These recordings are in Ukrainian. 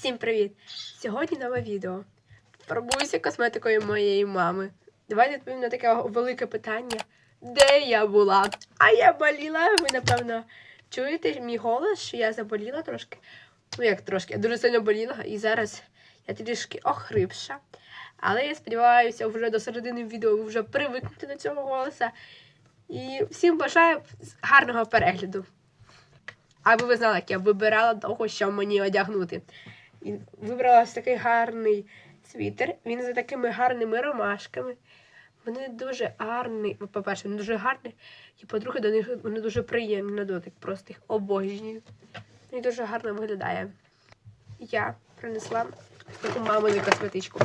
Всім привіт! Сьогодні нове відео. Фарбуюся косметикою моєї мами. Давайте відповім на таке велике питання. Де я була? А я боліла. Ви, напевно, чуєте мій голос, що я заболіла трошки. Ну, як трошки, я дуже сильно боліла, і зараз я трішки охрипша. Але я сподіваюся, вже до середини відео ви вже привикнете до цього голоса. І всім бажаю гарного перегляду. Аби ви знали, як я вибирала того, що мені одягнути. І вибрала ось такий гарний світер. Він за такими гарними ромашками. Вони дуже гарні. Ну, По-перше, вони дуже гарні. І по-друге, до них вони дуже приємні на дотик. Просто їх обожнюю. І дуже гарно виглядає. Я принесла таку мамину косметичку.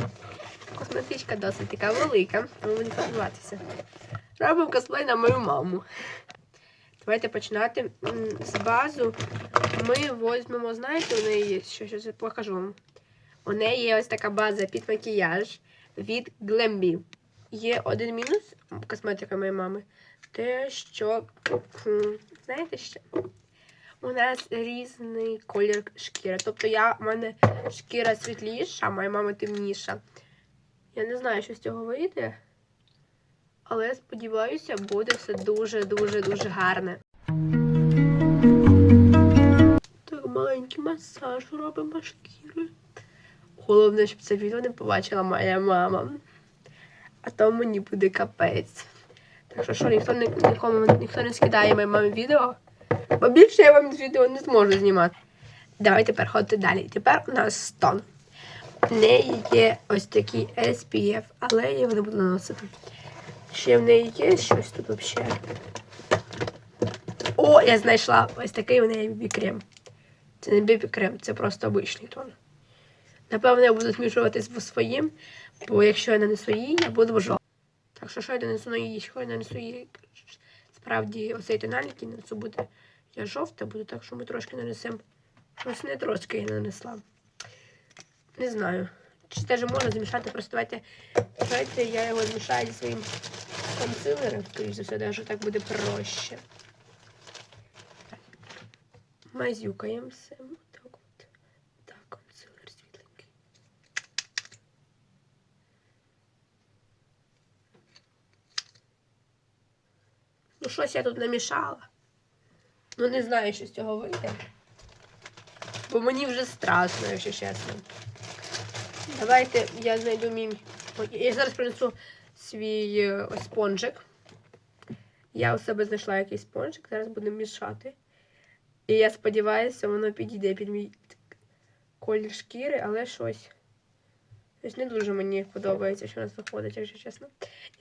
Косметичка досить така велика, тому мені фарбуватися. Робимо косплей на мою маму. Давайте починати з базу. Ми візьмемо, знаєте, у неї є, що щось покажу вам. У неї є ось така база під макіяж від Glambi. Є один мінус косметика моєї мами. Те, що, знаєте що? У нас різний колір шкіри. Тобто я, у мене шкіра світліша, а моя мама темніша. Я не знаю, що з цього вийде. Але сподіваюся, буде все дуже-дуже дуже гарне. Маленький масаж робимо шкіри. Головне, щоб це відео не побачила моя мама. А то мені буде капець. Так що, що ніхто не, нікому, ніхто не скидає моїй мамі відео. Бо більше я вам відео не зможу знімати. Давайте переходити далі. Тепер у нас стон. В неї є ось такий SPF, але я його не буду наносити. Ще в неї є щось тут взагалі. О, я знайшла ось такий у неї бібі-крем. Це не бібі-крем, це просто обичний тон. Напевно, я буду змішувати з своїм, бо якщо я нанесу її, я буду жовта. Так що, що я нанесу на її, що я нанесу її. Справді, оцей тональник, який нанесу буде. Я жовта буду, так що ми трошки нанесемо. Ось не трошки я нанесла. Не знаю. Чи теж можна змішати, просто давайте, давайте я його змішаю зі своїм консилером, скоріш за все, даже так буде проще. Мазюкаємо все. Так от. Так, консилер світленький. Ну, щось я тут намішала. Ну, не знаю, що з цього вийде. Бо мені вже страшно, якщо чесно. Давайте я знайду мій. Я зараз принесу свій е, спонжик. Я у себе знайшла якийсь спонжик, зараз будемо мішати. І я сподіваюся, воно підійде під мій колір шкіри, але щось. Щось не дуже мені подобається, що у нас виходить, якщо чесно.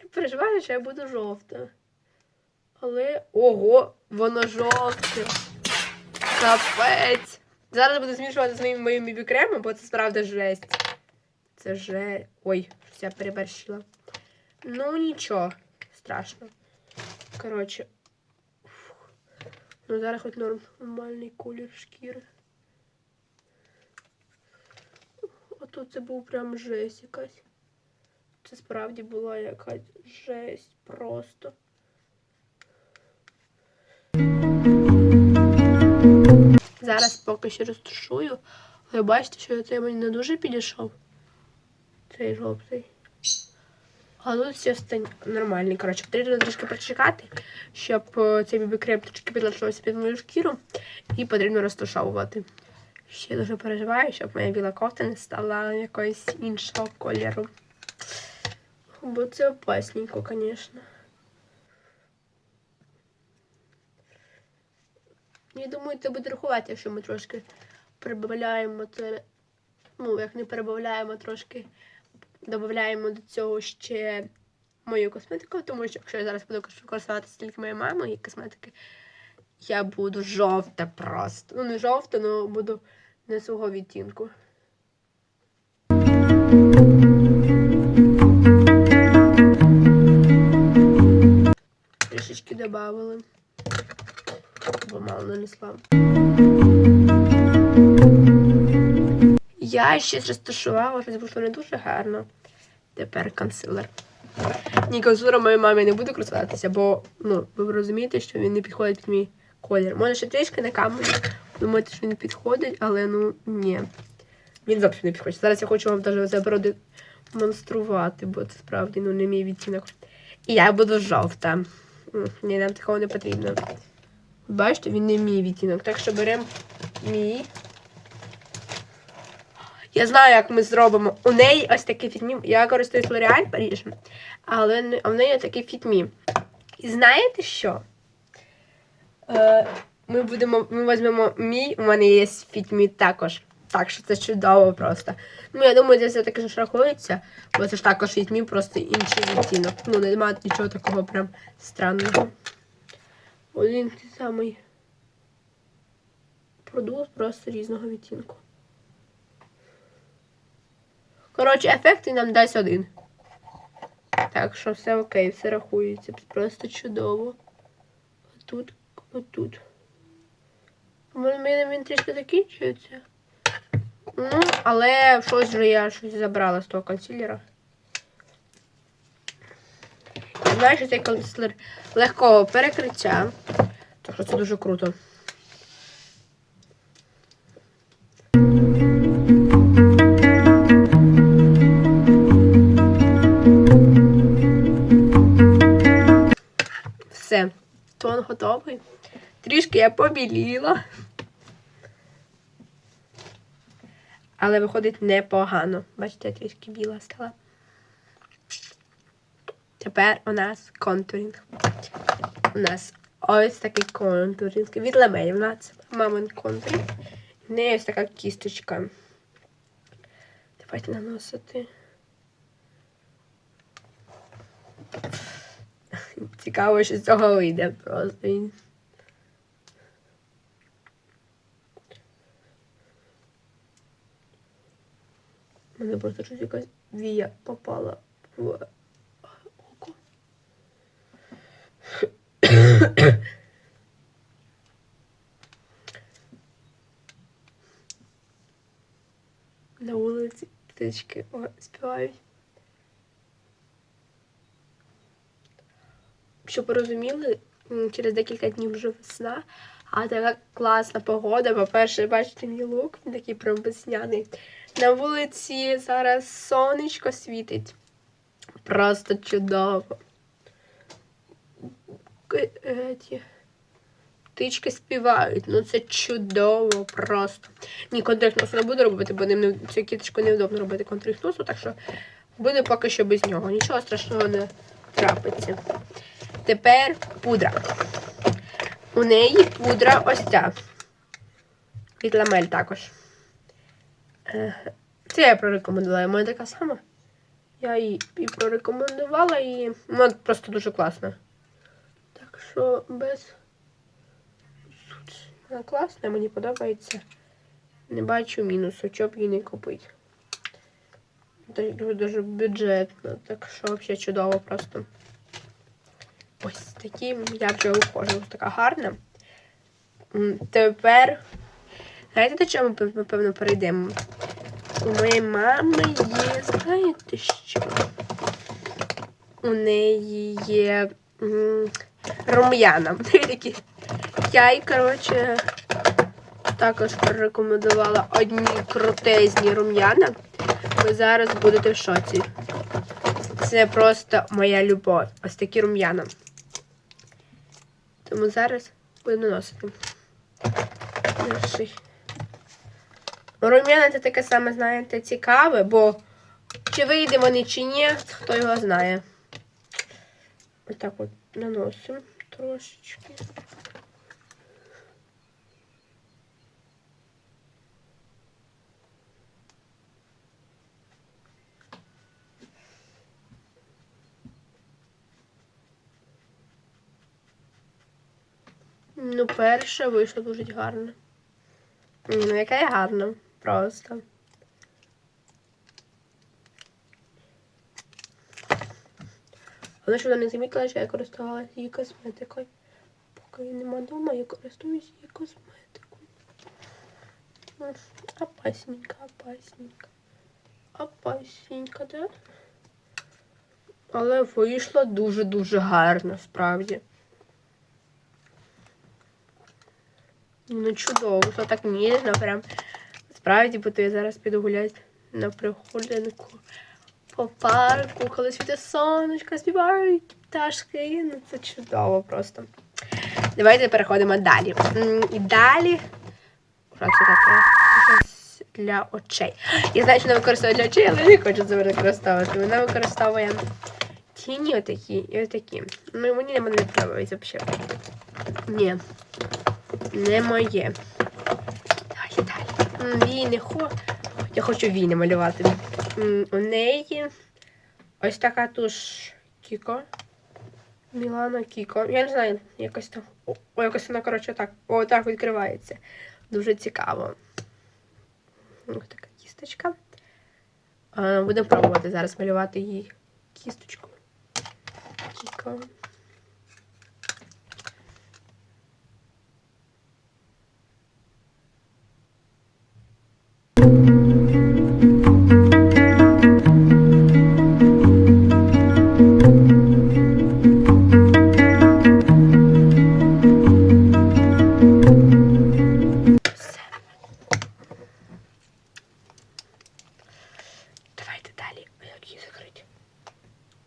Я переживаю, що я буду жовта. Але. Ого, воно жовте. Капець. Зараз буду змішувати з моїм моїм бібі-кремом, бо це справді жесть. Це же. Ой, щось я переборщила. Ну, нічого, страшно. Коротше. Ну, зараз хоч норм- нормальний колір шкіри. А тут це був прям жесть якась. Це справді була якась жесть просто. Зараз поки що розташую. Ви бачите, що цей мені не дуже підійшов. Цей жовтий. Все стань нормальний. Коротше, потрібно трішки почекати, щоб е, цей бібі-крем трішки підлаштувався під мою шкіру. І потрібно розташовувати. Ще дуже переживаю, щоб моя біла кофта не стала якоїсь іншого кольору. Бо це опасненько, звісно. Я думаю, це буде рахувати, якщо ми трошки прибавляємо це. Ну, як не перебавляємо трошки, додаємо до цього ще мою косметику, тому що якщо я зараз буду користуватися тільки моєю мамою і косметики, я буду жовта просто. Ну, не жовта, але буду не свого відтінку. Трішечки додавали, бо мало нанесла. Я ще розташувала, щось вийшло не дуже гарно. Тепер консилер. Ні, консилером моєї мамі не буду користуватися, бо ну, ви розумієте, що він не підходить під мій колір. Може ще трішки на камері думаєте, що він підходить, але ну ні. Він зовсім не підходить. Зараз я хочу вам даже запродемонструвати, бо це справді ну, не мій відтінок. І я буду жовта. Ні, нам такого не потрібно. Бачите, він не мій відтінок. Так що беремо мій. Я знаю, як ми зробимо. У неї ось такий фітмі. Я користуюсь L'Oreal Paris, але в неї такий фітмі. І знаєте що? Е, ми будемо, ми візьмемо мій, у мене є фітмі також. Так що це чудово просто. Ну, я думаю, це все-таки ж рахується, бо це ж також фітмі, просто інший відтінок. Ну, немає нічого такого прям странного. Один той самий продукт просто різного відтінку. Коротше, ефекти нам дасть один. Так що все окей, все рахується. Просто чудово. Отут, отут. Мене він трішки закінчується. Ну, але щось вже я щось забрала з того консилера. Що цей консилер легкого перекриття. Так що це дуже круто. Все, тон готовий. Трішки я побіліла. Але виходить непогано. Бачите, я трішки біла стала. Тепер у нас контурінг. У нас ось такий контурінг. Від ламелі. У нас мамин контурінг. Неї ось така кісточка. Давайте наносити. Цікаво, що з цього вийде просто. Мене просто щось якась вія попала в око. На вулиці птички співають. Щоб ви розуміли, через декілька днів вже весна, а така класна погода. По-перше, бачите мій лук, він такий прям весняний. На вулиці зараз сонечко світить. Просто чудово. Птички співають, ну це чудово просто. Ні, контрихт носу не буду робити, бо ним цю кіточку невдобно робити контрихт носу, так що буде поки що без нього. Нічого страшного не трапиться. Тепер пудра. У неї пудра ось ця. Від ламель також. Е, Це я прорекомендувала. У мене така сама. Я її прорекомендувала і вона просто дуже класна. Так що без. Вона класна, мені подобається. Не бачу мінусу, щоб її не купити. Дуже бюджетно, так що взагалі чудово просто. Такі я вже ухожу. Така гарна. Тепер. Знаєте, до чого ми, напевно, перейдемо? У моєї мами є, знаєте що? У неї є рум'яна. Я їй, коротше, також порекомендувала одні крутезні рум'яна. Ви зараз будете в шоці. Це просто моя любов. Ось такі рум'яна. Тому зараз буду наносити. Рум'яна це таке саме, знаєте, цікаве, бо чи вийде вони, чи ні, хто його знає. Отак от наносимо трошечки. Ну, перша вийшла дуже гарно. Ну яка я гарна. Просто. Але що не замітила, що я користувалася її косметикою. Поки її нема вдома, я користуюсь її косметикою. Опасненько, опасненько. Опасненько, да? Але вийшло дуже-дуже гарно, справді. Ну, чудово, це так ніжно, прям Справді, бо то я зараз піду гуляти на прогулянку по парку, коли світе сонечко, співають пташки. Ну, це чудово просто. Давайте переходимо далі. І далі. Для очей. Я знаю, що вона використовує для очей, але не хочу це використовувати. Вона використовує тіні отакі і отакі. Ну, мені не подобається взагалі. Ні. Не моє. Давайте далі. Війни хо. Я хочу війни малювати. У неї ось така туш Кіко. Мілана Кіко. Я не знаю, якось там. О, якось вона, коротше, так. О, так відкривається. Дуже цікаво. Ось така кісточка. Будемо пробувати зараз малювати її кісточку. Кіко.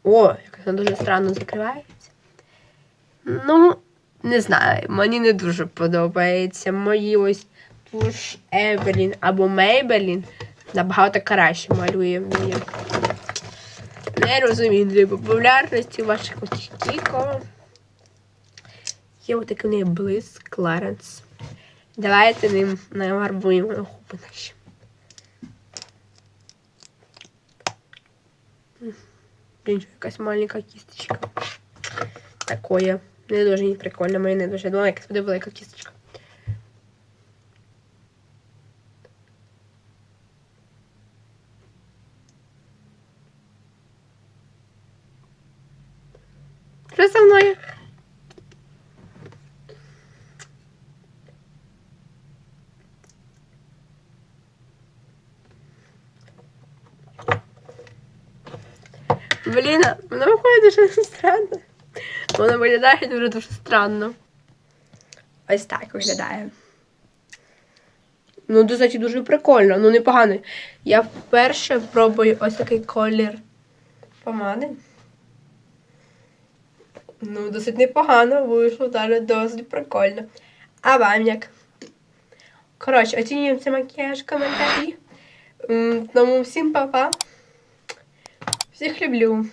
О, якось вона дуже странно закривається. Ну, не знаю, мені не дуже подобається. Мої ось туш Евелін або Мейбелін набагато краще малює мені. Не розумію популярності ваших Кіко. Є отакий у неї блиск Кларенс. Давайте ним нагарбуємо на губи наші. Блін, якась маленька кісточка. Такое. Не дуже не прикольно, мені не дуже. Думала, якась буде велика кісточка. Что со мною? Блін, а воно виходить дуже странно. Воно виглядає дуже дуже странно. Ось так виглядає. Ну, досить дуже прикольно, ну непогано. Я вперше пробую ось такий колір помади. Ну, досить непогано, вийшло далі досить прикольно. А вам як? Коротше, оцінюємо цей макіяж в коментарі. Тому всім па-па. Всіх люблю.